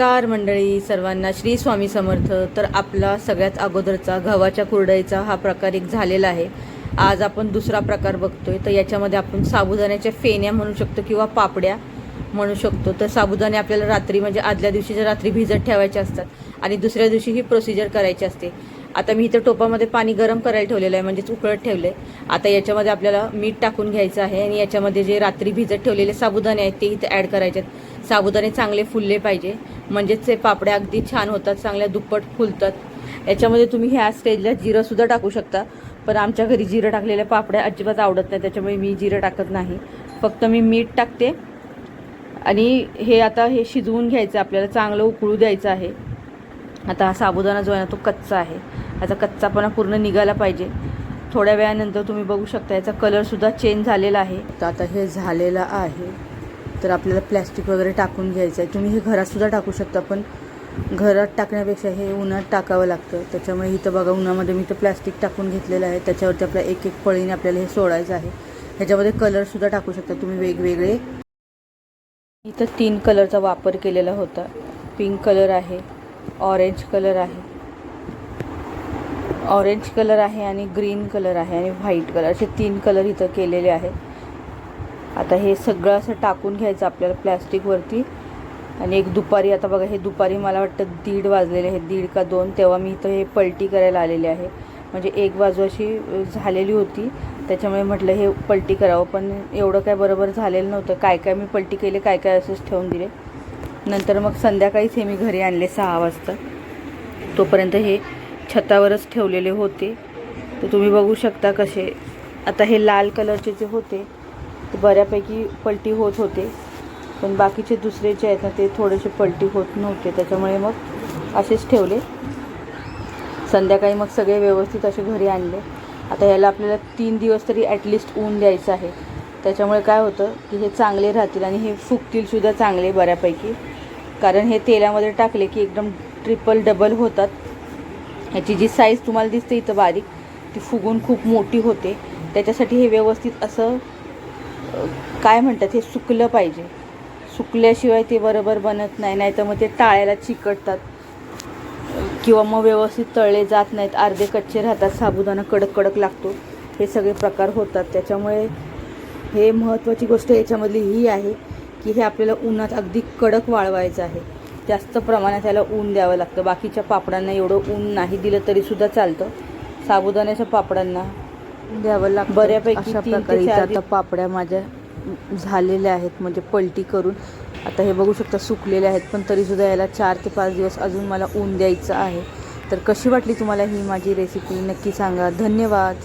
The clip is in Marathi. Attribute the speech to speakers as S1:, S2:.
S1: नमस्कार मंडळी सर्वांना श्री स्वामी समर्थ. तर आपला सगळ्यात अगोदरचा गव्हाच्या कुरडईचा हा प्रकार एक झालेला आहे. आज आपण दुसरा प्रकार बघतोय. तर याच्यामध्ये आपण साबुदाण्याच्या फेण्या म्हणू शकतो किंवा पापड्या म्हणू शकतो. तर साबुदाणे आपल्याला रात्री म्हणजे आदल्या दिवशीच्या रात्री भिजत ठेवायचे असतात आणि दुसऱ्या दिवशी ही प्रोसिजर करायची असते. आता मी इथं टोपामध्ये पाणी गरम करायला ठेवलेलं आहे म्हणजेच उकळत ठेवलं आहे आता याच्यामध्ये आपल्याला मीठ टाकून घ्यायचं आहे आणि याच्यामध्ये जे रात्री भिजत ठेवलेले साबुदाणे आहेत ते इथं ॲड करायचे आहेत साबुदाणे चांगले फुलले पाहिजे म्हणजेच ते पापड्या अगदी छान होतात चांगल्या दुप्पट फुलतात. याच्यामध्ये तुम्ही ह्या स्टेजला जिरंसुद्धा टाकू शकता पण आमच्या घरी जिरं टाकलेल्या पापड्या अजिबात आवडत नाही त्याच्यामुळे मी जिरं टाकत नाही. फक्त मी मीठ टाकते आणि हे आता हे शिजवून घ्यायचं आपल्याला चांगलं उकळू द्यायचं आहे. आता हा साबुदाणा जो आहे ना तो कच्चा आहे. याचा कच्चापणा पूर्ण निघाला पाहिजे. थोड्या वेळानंतर तुम्ही बघू शकता याचा कलरसुद्धा चेंज झालेला आहे. तर आता हे झालेलं आहे. तर आपल्याला प्लॅस्टिक वगैरे टाकून घ्यायचं आहे तुम्ही हे घरातसुद्धा टाकू शकता पण घरात टाकण्यापेक्षा हे उन्हात टाकावं लागतं. त्याच्यामुळे इथं बघा उन्हामध्ये मी तर प्लॅस्टिक टाकून घेतलेलं आहे. त्याच्यावरती आपल्या एक एक पळीने आपल्याला हे सोडायचं आहे. ह्याच्यामध्ये कलरसुद्धा टाकू शकता तुम्ही वेगवेगळे. इथं तीन कलरचा वापर केलेला होता. पिंक कलर आहे. ऑरेंज कलर आहे. ऑरेंज कलर आहे आणि ग्रीन कलर आहे आणि व्हाईट कलर. असे तीन कलर इथं केलेले आहेत. आता हे सगळं असं टाकून घ्यायचं आपल्याला प्लॅस्टिकवरती आणि एक दुपारी आता बघा हे दुपारी मला वाटतं दीड वाजलेले आहेत. दीड का दोन तेव्हा मी इथं हे पलटी करायला आलेले आहे. म्हणजे एक बाजू अशी झालेली होती. त्याच्यामुळे म्हटलं हे पलटी करावं. पण एवढं काय बरोबर झालेलं नव्हतं. काय काय मी पलटी केले काय काय असेच ठेवून दिले. नंतर मग संध्याकाळीच हे मी घरी आणले सहा वाजता. तोपर्यंत हे छतावरच ठेवलेले होते. तर तुम्ही बघू शकता कसे आता हे लाल कलरचे जे होते ते बऱ्यापैकी पलटी होत होते. पण बाकीचे दुसरे जे आहेत ना ते थोडेसे पलटी होत नव्हते. त्याच्यामुळे मग असेच ठेवले. संध्याकाळी मग सगळे व्यवस्थित असे घरी आणले. आता याला आपल्याला तीन दिवस तरी ॲटलिस्ट ऊन द्यायचं आहे. त्याच्यामुळे काय होतं की हे चांगले राहतील आणि हे फुगतीलसुद्धा चांगले बऱ्यापैकी. कारण हे तेलामध्ये टाकले की एकदम ट्रिपल डबल होतात. ह्याची जी साईज तुम्हाला दिसते इथं बारीक ती फुगून खूप मोठी होते. त्याच्यासाठी हे व्यवस्थित असं काय म्हणतात हे सुकलं पाहिजे. सुकल्याशिवाय ते बरोबर बनत नाही नाही तर मग ते टाळ्याला चिकटतात. किंवा मग व्यवस्थित तळले जात नाहीत अर्धे कच्चे राहतात साबुदाणा कडक कडक लागतो. हे सगळे प्रकार होतात. त्याच्यामुळे हे महत्त्वाची गोष्ट याच्यामधली ही आहे. की हे आपल्याला उन्हात अगदी कडक वाळवायचं आहे. जास्त प्रमाणात त्याला ऊन द्यावं लागतं. बाकीच्या पापडांना एवढं ऊन नाही दिलं तरीसुद्धा चालतं. साबुदाण्याच्या पापडांना द्यावं लागतं. बऱ्यापैकी
S2: अशा प्रकारे
S1: आता पापड्या माझ्या झालेल्या आहेत म्हणजे पलटी करून. आता हे बघू शकता सुकलेले आहेत पण तरीसुद्धा याला चार ते पाच दिवस अजून मला ऊन द्यायचं आहे. तर कशी वाटली तुम्हाला ही माझी रेसिपी नक्की सांगा. धन्यवाद.